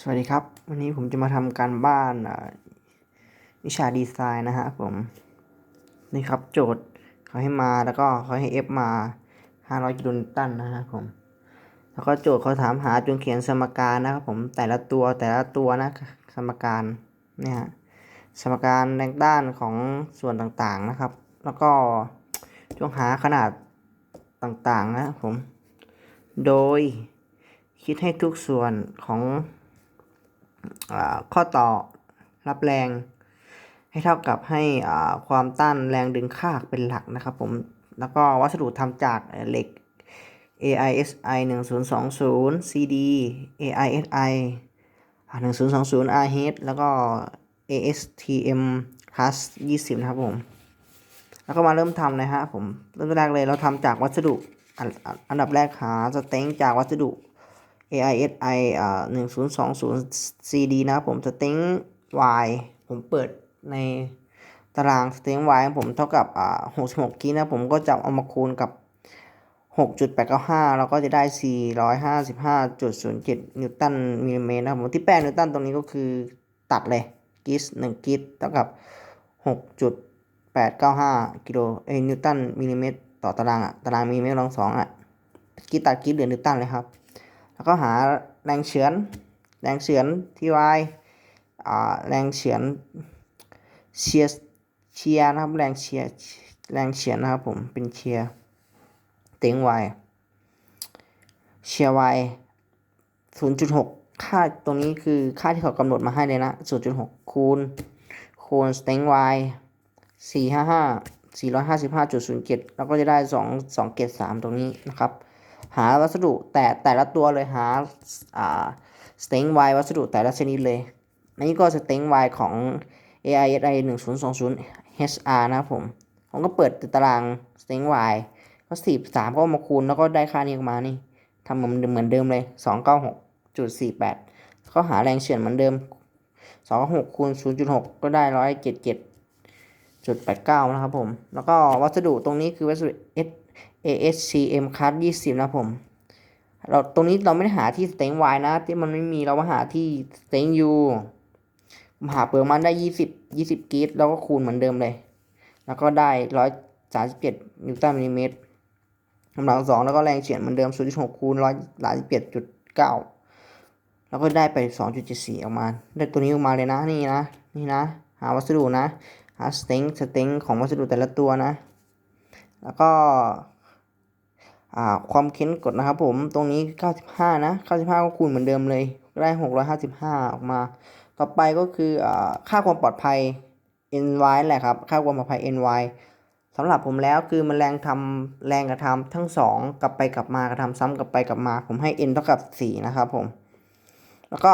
สวัสดีครับ วันนี้ผมจะมาทำการบ้านวิชาดีไซน์นะฮะผม นี่ครับโจทย์เขาให้มาแล้วก็เขาให้ F มา 500กิโลนิวตันนะฮะผม แล้วก็โจทย์เขาถามหาจงเขียนสมการนะครับผมแต่ละตัวแต่ละตัวนะสมการเนี่ยฮะสมการแรงด้านของส่วนต่างๆนะครับ แล้วก็จงหาขนาดต่างๆนะครับผม โดยคิดให้ทุกส่วนของ ข้อต่อรับแรงให้เท่ากับให้ความต้านแรงดึงค่าเป็นหลักนะครับผม แล้วก็วัสดุทำจากเหล็ก AISI 1020 CD AISI อ่า1020 RH แล้วก็ ASTM Plus 20 นะครับผม แล้วก็มาเริ่มทำเลยฮะผม เริ่มแรกเลยเราทำจากวัสดุ อันอันอันดับแรกหาสเต็งจากวัสดุ AISI อ่า1020 CD นะครับผมสเต็ง Y ผมเปิดในตารางสเต็ง Y ของผมเท่ากับอ่า66กิกนะผมก็จะเอามาคูณกับ6.895แล้วก็จะได้455.07นิวตันมิลลิเมตรนะครับผมที่แปลงนิวตันตรงนี้ก็คือตัดเลยกิส1กิสเท่ากับ6.895กิโลเอนิวตันมิลลิเมตรต่อตารางอะตารางมิลลิเมตรลองสองอะกิสตัดกิสเหลือนิวตันเลยครับ แล้วก็หาแรงเฉือน แรงเฉือนที่ y อ่าแรงเฉือนเชียร์เชียร์นะครับแรงเชียร์แรงเฉือนนะครับผมเป็นเชียร์เต็ง y เชียร์ y 0.6 ค่าตรงนี้คือค่าที่เขากำหนดมาให้เลยนะ 0.6 คูณ คูณสเต็ง y 455 455.07 แล้วก็จะได้ 2 2เกต3ตรงนี้นะครับ หาวัสดุแต่แต่ละตัวเลยหาอ่าสเต็ง y วัสดุแต่ละชนิดเลยนี่ก็สเต็ง y ของ AISI 1020 HR นะครับผม ผมก็เปิดตารางสเต็ง y ก็สิบสามก็มาคูณแล้วก็ได้ค่านี้ออกมานี่ทำเหมือนเหมือนเดิมเลย296.48ก็หาแรงเฉื่อนเหมือนเดิม296คูณ0.6ก็ได้177จุด89นะครับผม แล้วก็วัสดุตรงนี้คือวัสดุ S ASCM Card 20นะครับผม เราตรงนี้เราไม่ได้หาที่ Stain Y นะ ที่มันไม่มีเรามาหาที่ Stain U ผมหาเปลือกมันได้20 20กิตแล้วก็คูณเหมือนเดิมเลย แล้วก็ได้137นิวตันมิลลิเมตรกำลังสองแล้วก็แรงเฉื่อนเหมือนเดิม0.6คูณ137.9แล้วก็ได้ไป2.74ออกมา ได้ตัวนี้ออกมาเลยนะนี่นะ นี่นะ หาวัสดุนะ หา Stain Stain ของวัสดุแต่ละตัวนะ แล้วก็ ความเค้นกดนะครับผมตรงนี้ 95 นะ 95 ก็คูณเหมือนเดิมเลยก็ได้ 655 ออกมา ต่อไปก็คืออค่าความปลอดภัย ny แหละครับ ค่าความปลอดภัย ny สำหรับผมแล้วคือมันแรงทำแรงกระทำทั้งสองกลับไปกลับมากระทำซ้ำกลับไปกลับมา ผมให้ n เท่ากับ 4 นะครับผม แล้วก็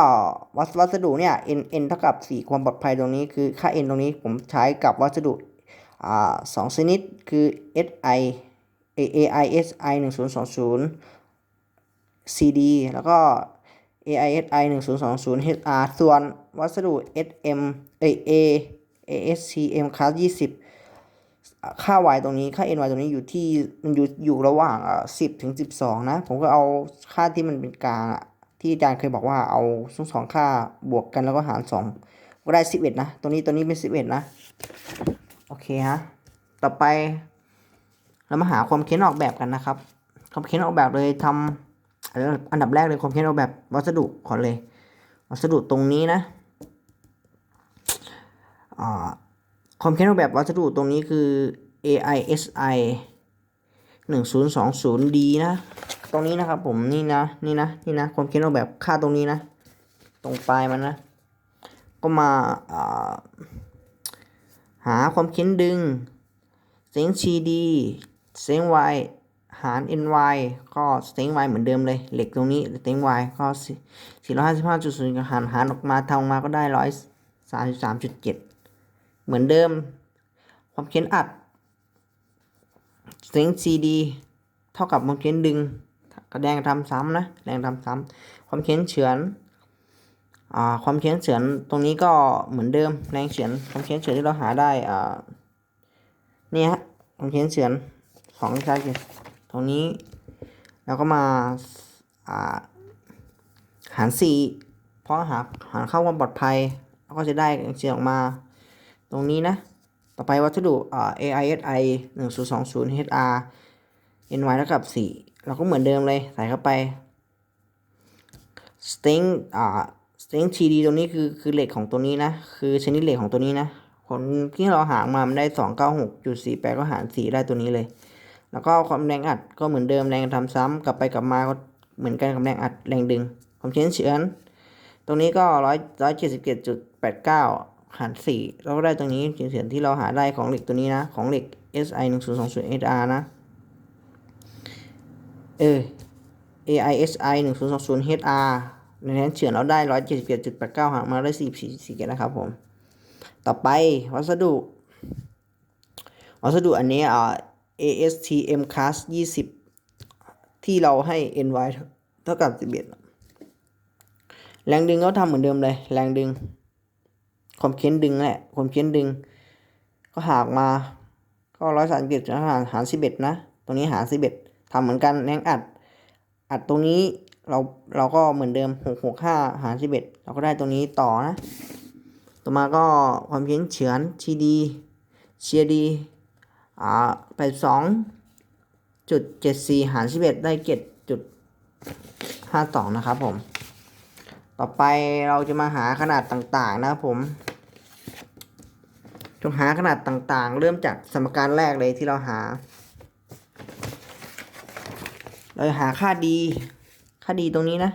วัสวัสดุเนี่ย n n เท่ากับ 4 ความปลอดภัยตรงนี้คือค่า n ตรงนี้ผมใช้กับวัสดุอ่าสองชนิดคือ si AISI 1020 CD แล้วก็ AISI 1020 HR ส่วนวัสดุ SM เอ้ย A ASCM Class 20 ค่า y ตรงนี้ค่า ny ตรงนี้อยู่ที่มันอยู่อยู่ระหว่างอ่า10 ถึง 12 นะ ผมก็เอาค่าที่มันเป็นกลางอะที่อาจารย์เคยบอกว่าเอาทั้งสองค่าบวกกันแล้วก็หาร 2 ก็ได้ 11 นะ ตัวนี้ตัวนี้เป็น 11 นะ โอเคฮะ ต่อไป เรามาหาความเค้นออกแบบกันนะครับ ความเค้นออกแบบเลยทำอันดับแรกเลยความเค้นออกแบบวัสดุก่อนเลย วัสดุตรงนี้นะความเค้นออกแบบวัสดุตรงนี้คือ AISI 1020D นะ ตรงนี้นะครับผมนี่นะนี่นะนี่นะความเค้นออกแบบค่าตรงนี้นะ ตรงปลายมันนะ ก็มาาหาความเค้นดึงเซ็ง CD เซ็ง Y หาร NY ก็เซ็ง Y เหมือนเดิมเลย เหล็กตรงนี้เซ็ง Y ก็ 455.0กับหารหารออกมาทำออกมาก็ได้ 133.7 เหมือนเดิม ความเค้นอัดเซ็ง CD เท่ากับความเค้นดึงกระแดงทำซ้ำนะ แรงทำซ้ำ ความเค้นเฉือนอ่าความเค้นเฉือนตรงนี้ก็เหมือนเดิม แรงเฉือน ความเค้นเฉือนที่เราหาได้อ่านี่ฮะผมเขียนเฉือน ของชายตรงนี้ แล้วก็มาอ่าหารสี่เพราะหาหาเข้าความปลอดภัย แล้วก็จะได้เสียงออกมา ตรงนี้นะ ต่อไปวัสดุอ่า AISI 1020 HR NY เท่ากับ 4 เราก็เหมือนเดิมเลย ใส่เข้าไป string อ่า string TD ตรงนี้คือคือเหล็กของตัวนี้นะ คือชนิดเหล็กของตัวนี้นะ ผลที่เราหามามันได้ 296.48 ก็หาร 4 ได้ตัวนี้เลย แล้วก็ความแรงอัดก็เหมือนเดิมแรงทำซ้ำกลับไปกลับมาก็เหมือนกันกับแรงอัดแรงดึง ความเฉื่อยเฉือนตรงนี้ก็ร้อยร้อยเจ็ดสิบเจ็ดจุดแปดเก้าหารสี่เราก็ได้ตรงนี้เฉื่อยเฉือนที่เราหาได้ของเหล็กตัวนี้นะ ของเหล็ก SI หนึ่งศูนย์สองศูนย์ SR นะ เออ AISI หนึ่งศูนย์สองศูนย์ HR ในนั้นเฉือนเราได้ร้อยเจ็ดสิบเจ็ดจุดแปดเก้าหารมาได้สี่สี่สี่เกนะครับผม ต่อไปวัสดุ วัสดุอันนี้อ่า ASTM class 20 ที่เราให้ NY เท่ากับ 11 แรงดึงก็ทำเหมือนเดิมเลย แรงดึง ความเค้นดึงแหละความเค้นดึง ก็หากมาก็ร้อยสามสิบเอ็ดหารหารสิบเอ็ดนะ ตรงนี้หารสิบเอ็ดทำเหมือนกันแรงอัด อัดตรงนี้เราเราก็เหมือนเดิมหกหกห้าหารสิบเอ็ดเราก็ได้ตรงนี้ต่อนะ ต่อมาก็ความเค้นเฉือน TD เชียดี อ่าแปดสองจุดเจ็ดสี่หารสิบเอ็ดได้เจ็ดจุดห้าสองนะครับผม ต่อไปเราจะมาหาขนาดต่างๆนะครับผมจงหาขนาดต่างๆ เริ่มจากสมการแรกเลยที่เราหา เราจะหาค่าดี ค่าดีตรงนี้นะ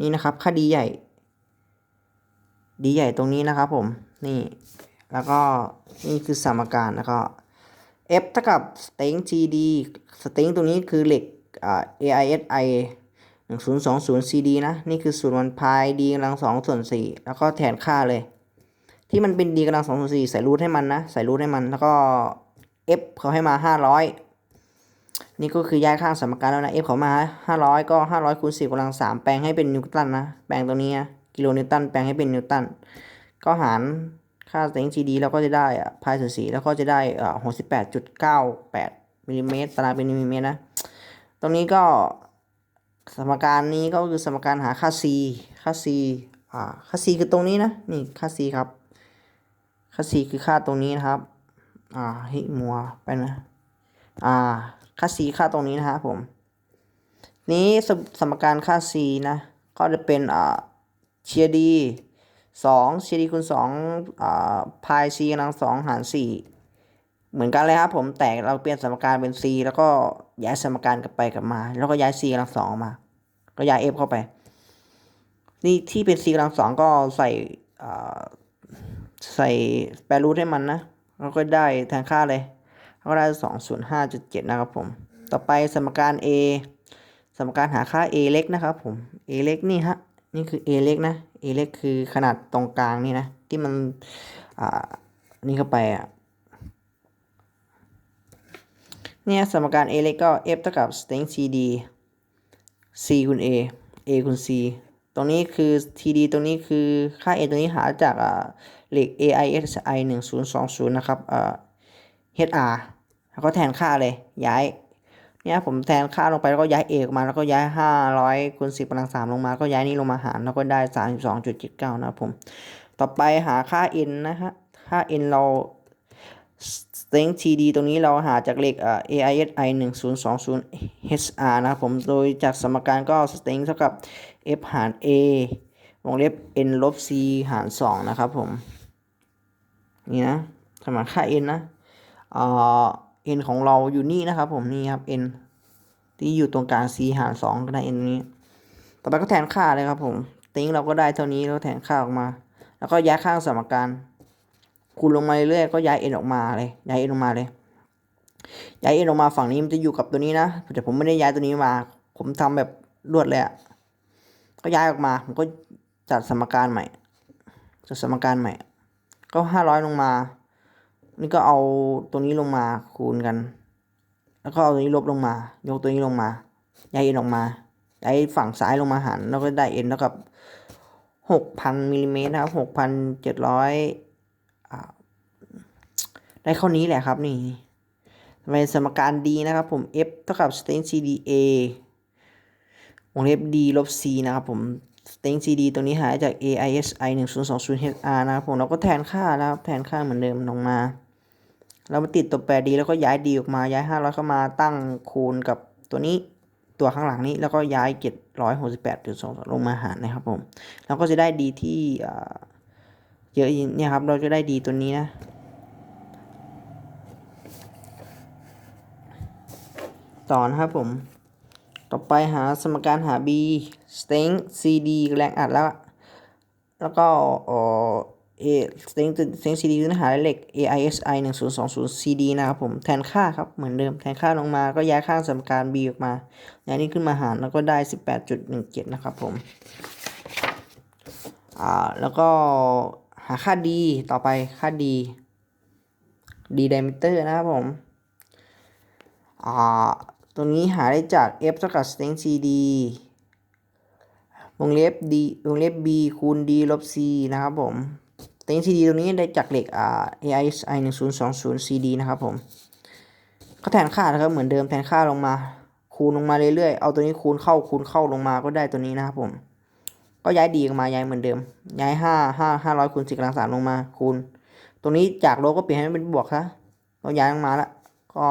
นี่นะครับ ค่าดีใหญ่ ดีใหญ่ตรงนี้นะครับผม นี่ แล้วก็นี่คือสมการแล้วก็ F เท่ากับ string GD string ตรงนี้คือเหล็กอ่า AISI 1020 CD นะ นี่คือส่วนวันพาย d กำลัง2ส่วน4แล้วก็แทนค่าเลย ที่มันเป็น d กำลัง2ส่วน4ใส่รูทให้มันนะ ใส่รูทให้มันแล้วก็ F เขาให้มา 500 นี่ก็คือย้ายข้างสมการแล้วนะ F เขามา 500 ก็ 500คูณ10กำลัง 3 แปลงให้เป็นนิวตันนะ แปลงตรงนี้นะกิโลนิวตัน แปลงให้เป็นนิวตัน ก็หาร ค่าเส้น CD แล้วก็จะได้อะ pi ส่วน4แล้วก็จะได้อ่าหกสิบแปดจุดเก้าแปดมิลลิเมตรตารางเป็นมิลลิเมตรนะ ตรงนี้ก็สมการนี้ก็คือสมการหาค่า c ค่า c อ่า ค่า c คือตรงนี้นะ นี่ค่า c ครับ ค่า c คือค่าตรงนี้นะครับ อ่าฮิมัวไปนะ อ่า ค่า c ค่าตรงนี้นะครับผม นี้สมการค่า c นะ ก็จะเป็นอ่าเชียดี 2ดีคูณ2พาย c กำลัง2หาร 4 เหมือนกันเลยครับผมแต่เราเปลี่ยนสมการเป็น c แล้วก็ย้ายสมการกลับไปกลับมา แล้วก็ย้าย c กำลัง2ออกมา ก็ย้าย f เข้าไป นี่ที่เป็น c กำลัง2ก็ใส่ใส่แปรรูทให้มันนะเราก็ได้แทนค่าเลยเราก็ได้ 205.7 นะครับผม ต่อไปสมการ a สมการหาค่า a เล็กนะครับผม a เล็กนี่ฮะ นี่คือ a เล็กนะ a เล็กคือขนาดตรงกลางนี่นะ ที่มัน อ่า นี่เข้าไปอะ เนี่ยสมการ a เล็กก็ f เท่ากับ string cd c คูณ a a คูณ c ตรงนี้คือ td ตรงนี้คือค่า a ตรงนี้หาจากอ่าเหล็ก AISI 1020 นะครับอ่า HR แล้วก็แทนค่าเลยย้าย เนี่ยผมแทนค่าลงไปแล้วก็ย้าย a อกมาแล้วก็ย้าย 500คูณ10กำลัง3ลงมา ก็ย้ายนี้ลงมาหารแล้วก็ได้ 32.79 นะครับผม ต่อไปหาค่า n นะฮะ ค่า n เรา string td ตรงนี้เราหาจากเลขอ่า AISI 1020 HR นะครับผม โดยจากสมการก็ string เท่ากับ f หาร a วงเล็บ n ลบ c หาร 2 นะครับผม นี่นะสมการค่า n นะอ่า n ของเราอยู่นี่นะครับ ผมนี่ครับ n ที่อยู่ตรงกลาง c หาร2ก็ได้ n นี้ ต่อไปก็แทนค่าเลยครับ ผม string เราก็ได้เท่านี้แล้วแทนค่าออกมา แล้วก็ย้ายข้างสมการคูณลงมาเรื่อยๆก็ย้าย n ออกมาเลยย้าย n ออกมาเลยย้าย n ออกมาฝั่งนี้มันจะอยู่กับตัวนี้นะแต่ผมไม่ได้ย้ายตัวนี้มา ผมทำแบบรวดเลยอะก็ย้ายออกมาผมก็จัดสมการใหม่จัดสมการใหม่ ก็ห้าร้อยลงมา นี่ก็เอาตัวนี้ลงมาคูณกัน แล้วก็เอาตัวนี้ลบลงมา ยกตัวนี้ลงมาย้าย n ออกมาย้ายฝั่งซ้ายลงมาหารแล้วก็ได้ n เท่ากับหกพันมิลลิเมตรนะครับหกพันเจ็ดร้อยได้ข้อนี้แหละครับนี่เป็นสมการดีนะครับผม f เท่ากับ string cda วงเล็บ d ลบ c นะครับผม string cd ตัวนี้หายจาก AISI 1020 HR นะครับผมเราก็แทนค่านะครับแทนค่าเหมือนเดิมลงมา เรามาติดตัวแปรดีแล้วก็ย้ายดีออกมาย้าย500เข้ามาตั้งคูณกับตัวนี้ตัวข้างหลังนี้แล้วก็ย้าย 768.2 ลงมาหารนะครับผมเราก็จะได้ดีที่เยอะเนี่ยครับเราจะได้ดีตัวนี้นะต่อนะครับผม ต่อไปหาสมการหา b strength cd แรงอัดแล้ว แล้วก็เอ่อ a strength strength cd คือเนื้อหาเหล็ก AISI 1020 cd นะครับผม แทนค่าครับ เหมือนเดิม แทนค่าลงมาก็ย้ายข้างสมการ b ออกมาย้ายนี้ขึ้นมาหารแล้วก็ได้ 18.17 นะครับผม อ่า แล้วก็หาค่า d ต่อไปค่า d d diameter นะครับผม อ่า ตรงนี้หาได้จาก f เท่ากับ strength cd วงเล็บ d วงเล็บ b คูณ d ลบ c นะครับผม strength cd ตรงนี้ได้จากเหล็กอ่า AISI 1020 cd นะครับผมก็แทนค่านะครับเหมือนเดิมแทนค่าลงมา คูณลงมาเรื่อยๆเอาตัวนี้คูณเข้าคูณเข้าลงมาก็ได้ตัวนี้นะครับผม ก็ย้ายดีออกมาย้ายเหมือนเดิม ย้ายห้าห้าห้าร้อยคูณสี่กำลังสามลงมาคูณ ตรงนี้จากลบก็เปลี่ยนให้เป็นบวกซะเราย้ายลงมาแล้วก็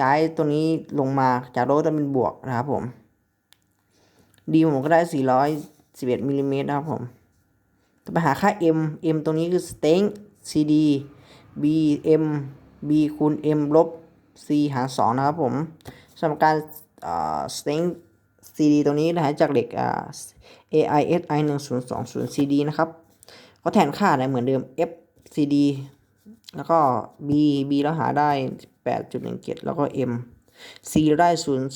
ย้ายตัวนี้ลงมาจากลบจะเป็นบวกนะครับผม ดีผมก็ได้สี่ร้อยสิบเอ็ดมิลลิเมตรนะครับผม จะไปหาค่า m m ตรงนี้คือ strength cd b m b คูณ m ลบ c หารสองนะครับผมสำหรับการ strength cd ตรงนี้ได้จากเหล็กอ่า AISI 1020 cd นะครับก็แทนค่าได้เหมือนเดิม f cd แล้วก็ b b แล้วหาได้ 8.17 แล้วก็ m c ได้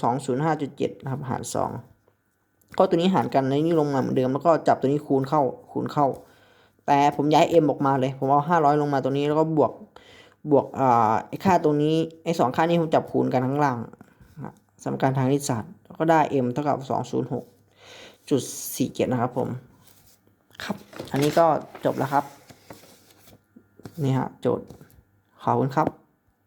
0205.7 นะครับ หาร 2 ก็ตัวนี้หารกันในนี้ลงมาเหมือนเดิมแล้วก็จับตัวนี้คูณเข้าคูณเข้า แต่ผมย้าย m ออกมาเลย ผมเอา 500 ลงมาตัวนี้แล้วก็บวกบวกอ่าไอ้ค่าตัวนี้ไอ้สองค่านี้ผมจับคูณกันข้างล่างนะสมการทางคณิตศาสตร์แล้วก็ได้ m เท่ากับ 206.47 นะครับผม ครับ อันนี้ก็จบแล้วครับ นี่ฮะโจทย์ขอบคุณครับ